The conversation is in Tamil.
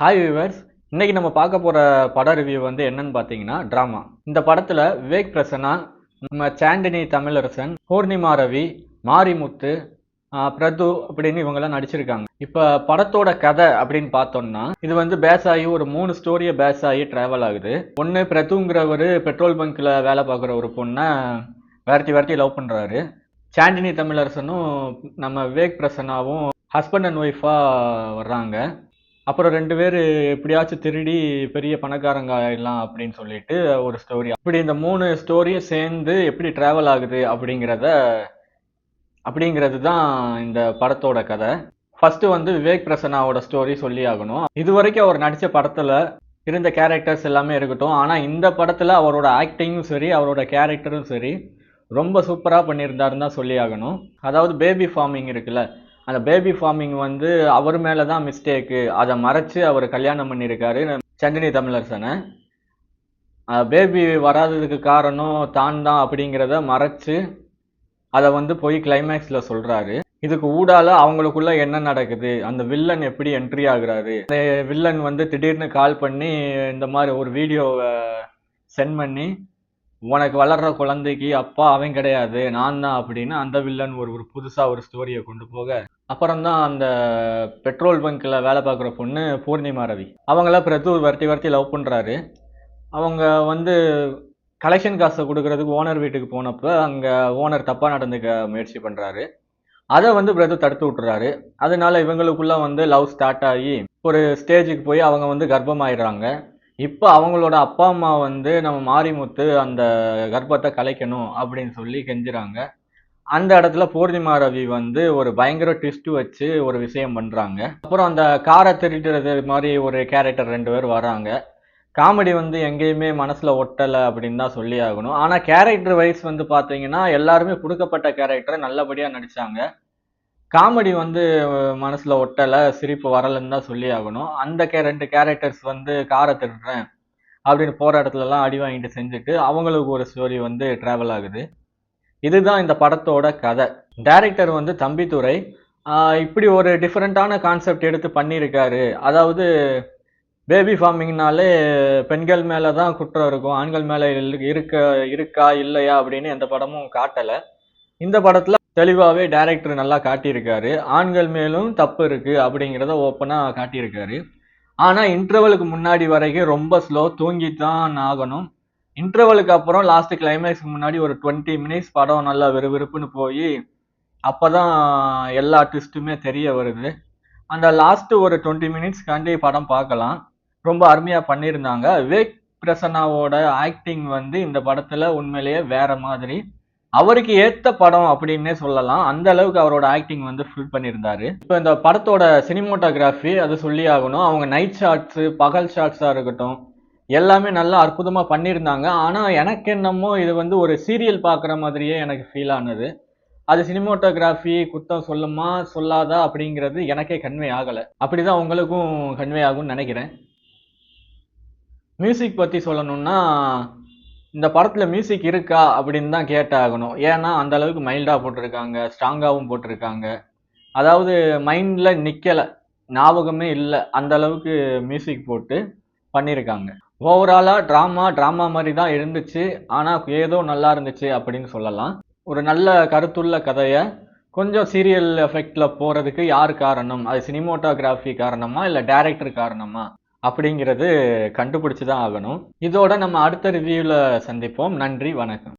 ஹாய் வியூவர்ஸ் இன்றைக்கி நம்ம பார்க்க போகிற பட ரிவ்யூ வந்து என்னன்னு பார்த்தீங்கன்னா ட்ராமா இந்த படத்தில் விவேக் பிரசன்னா நம்ம சாண்டினி தமிழரசன் பூர்ணிமா ரவி மாரிமுத்து பிரது அப்படின்னு இவங்கெல்லாம் நடிச்சிருக்காங்க. இப்போ படத்தோட கதை அப்படின்னு பார்த்தோம்னா இது வந்து பேஸ் ஆகி ஒரு மூணு ஸ்டோரியை பேஸ் ஆகி ட்ராவல் ஆகுது. ஒன்று பிரதுங்கிறவர் பெட்ரோல் பங்க்கில் வேலை பார்க்குற ஒரு பொண்ணை விரட்டி விரட்டி லவ் பண்ணுறாரு சாண்டினி தமிழரசனும் நம்ம விவேக் பிரசன்னாவும் ஹஸ்பண்ட் அண்ட் ஒய்ஃபாக வர்றாங்க. அப்புறம் ரெண்டு பேர் எப்படியாச்சும் திருடி பெரிய பணக்காரங்க ஆயிடலாம் அப்படின்னு சொல்லிட்டு ஒரு ஸ்டோரி அப்படி இந்த மூணு ஸ்டோரியும் சேர்ந்து எப்படி ட்ராவல் ஆகுது அப்படிங்கிறத அப்படிங்கிறது தான் இந்த படத்தோட கதை. ஃபஸ்ட்டு வந்து விவேக் பிரசன்னாவோட ஸ்டோரி சொல்லி ஆகணும். இது வரைக்கும் அவர் நடித்த படத்தில் இருந்த கேரக்டர்ஸ் எல்லாமே இருக்கட்டும். ஆனால் இந்த படத்தில் அவரோட ஆக்டிங்கும் சரி அவரோட கேரக்டரும் சரி ரொம்ப சூப்பராக பண்ணியிருந்தாருன்னு தான் சொல்லி ஆகணும். அதாவது பேபி ஃபார்மிங் இருக்குல்ல அந்த பேபி ஃபார்மிங் வந்து அவர் மேலே தான் மிஸ்டேக்கு அதை மறைச்சு அவர் கல்யாணம் பண்ணியிருக்காரு. சந்தினி தமிழரசனை. பேபி வராததுக்கு காரணம் தான் தான் அப்படிங்கிறத மறைச்சு அதை வந்து போய் கிளைமேக்ஸில் சொல்கிறாரு இதுக்கு ஊடால அவங்களுக்குள்ள என்ன நடக்குது? அந்த வில்லன் எப்படி என்ட்ரி ஆகுறாரு? அந்த வில்லன் வந்து திடீர்னு கால் பண்ணி இந்த மாதிரி ஒரு வீடியோவை சென்ட் பண்ணி உனக்கு வளர்ற குழந்தைக்கு அப்பா அவன் கிடையாது நான் தான் அப்படின்னு அந்த வில்லன் ஒரு ஒரு புதுசாக ஒரு ஸ்டோரியை கொண்டு போக. அப்புறம் தான் அந்த பெட்ரோல் பங்க்கில் வேலை பார்க்குற பொண்ணு பூர்ணிமா ரவி. அவங்கள பிரது வரட்டி வரட்டி லவ் பண்ணுறாரு அவங்க வந்து கலெக்ஷன் காசை கொடுக்கறதுக்கு ஓனர் வீட்டுக்கு போனப்போ அங்கே ஓனர் தப்பாக நடந்துக்க முயற்சி பண்ணுறாரு அதை வந்து பிரது தடுத்து விட்டுறாரு. அதனால இவங்களுக்குள்ள வந்து லவ் ஸ்டார்ட் ஆகி ஒரு ஸ்டேஜுக்கு போய் அவங்க வந்து கர்ப்பமாயிடுறாங்க. இப்போ அவங்களோட அப்பா அம்மா வந்து நம்ம மாரிமுத்து அந்த கர்ப்பத்தை கலைக்கணும் அப்படின்னு சொல்லி கெஞ்சுறாங்க. அந்த இடத்துல பூர்ணிமா ரவி வந்து ஒரு பயங்கர ட்விஸ்ட் வச்சு ஒரு விஷயம் பண்ணுறாங்க அப்புறம் அந்த காரை திருடுறது மாதிரி ஒரு கேரக்டர் ரெண்டு பேர் வராங்க. காமெடி வந்து எங்கேயுமே மனசில் ஒட்டலை அப்படின்னு தான் சொல்லி ஆகணும் ஆனால் கேரக்டர் வைஸ் வந்து பார்த்தீங்கன்னா எல்லாருமே கொடுக்கப்பட்ட கேரக்டரை நல்லபடியாக நடித்தாங்க காமெடி வந்து மனசுல ஒட்டலை சிரிப்பு வரலைன்னு தான் சொல்லி ஆகணும். அந்த கே ரெண்டு கேரக்டர்ஸ் வந்து காரை திருடுறேன் அப்படின்னு போகிற இடத்துலலாம் அடி வாங்கிட்டு செஞ்சுட்டு அவங்களுக்கு ஒரு ஸ்டோரி வந்து டிராவல் ஆகுது. இதுதான் இந்த படத்தோட கதை. டைரக்டர் வந்து தம்பித்துறை இப்படி ஒரு டிஃப்ரெண்ட்டான கான்செப்ட் எடுத்து பண்ணியிருக்காரு. அதாவது பேபி ஃபார்மிங்னாலே பெண்கள் மேலே தான் குற்றம் இருக்கும் ஆண்கள் மேலே இருக்க இருக்கா இல்லையா அப்படின்னு எந்த படமும் காட்டலை. இந்த படத்தில் தெளிவாகவே டைரக்டர் நல்லா காட்டியிருக்காரு. ஆண்கள் மேலும் தப்பு இருக்குது அப்படிங்கிறத ஓப்பனாக காட்டியிருக்காரு. ஆனால் இன்டர்வலுக்கு முன்னாடி வரைக்கும் ரொம்ப ஸ்லோ தூங்கித்தான் ஆகணும். இன்டர்வலுக்கு அப்புறம் லாஸ்ட் கிளைமேக்ஸ்க்கு முன்னாடி ஒரு டுவெண்ட்டி மினிட்ஸ் படம் நல்லா விறுவிறுப்புன்னு போய் அப்போ தான் எல்லா ட்விஸ்ட்டுமே தெரிய வருது. அந்த லாஸ்ட்டு ஒரு டுவெண்ட்டி மினிட்ஸ்க்காண்டி படம் பார்க்கலாம். ரொம்ப அருமையாக பண்ணியிருந்தாங்க. விவேக் பிரசன்னாவோட ஆக்டிங் வந்து இந்த படத்தில் உண்மையிலேயே வேற மாதிரி. அவருக்கு ஏத்த படம் அப்படின்னே சொல்லலாம். அந்த அளவுக்கு அவரோட ஆக்டிங் வந்து ஃபில் பண்ணியிருந்தாரு. இப்போ இந்த படத்தோட சினிமோட்டோகிராஃபி அது சொல்லி ஆகணும். அவங்க நைட் ஷாட்ஸு பகல் ஷாட்ஸாக இருக்கட்டும் எல்லாமே நல்லா அற்புதமா பண்ணியிருந்தாங்க. ஆனா எனக்கு என்னமோ இது வந்து ஒரு சீரியல் பார்க்குற மாதிரியே எனக்கு ஃபீல் ஆனது. அது சினிமோட்டோகிராஃபி குத்தம் சொல்லுமா சொல்லாதா அப்படிங்கிறது எனக்கே கன்வே ஆகலை. அப்படிதான் உங்களுக்கும் கன்வே ஆகும்னு நினைக்கிறேன். மியூசிக் பற்றி சொல்லணும்னா இந்த படத்தில் மியூசிக் இருக்கா அப்படின்னு தான் கேட்டாகணும். ஏன்னா அந்த அளவுக்கு மைல்டாக போட்டிருக்காங்க ஸ்ட்ராங்காகவும் போட்டிருக்காங்க. அதாவது மைண்டில் நிற்கலை ஞாபகமே இல்லை அந்த அளவுக்கு மியூசிக் போட்டு பண்ணியிருக்காங்க ஓவராலாக ட்ராமா ட்ராமா மாதிரி தான் இருந்துச்சு. ஆனால் ஏதோ நல்லா இருந்துச்சு அப்படின்னு சொல்லலாம். ஒரு நல்ல கருத்துள்ள கதையை கொஞ்சம் சீரியல் எஃபெக்டில் போகிறதுக்கு யார் காரணம்? அது சினிமோட்டோகிராஃபி காரணமா இல்லை டேரக்டர் காரணமா? அப்படிங்கிறது கண்டுபிடிச்சி தான் ஆகணும். இதோட நம்ம அடுத்த ரிவ்யூவில் சந்திப்போம். நன்றி வணக்கம்.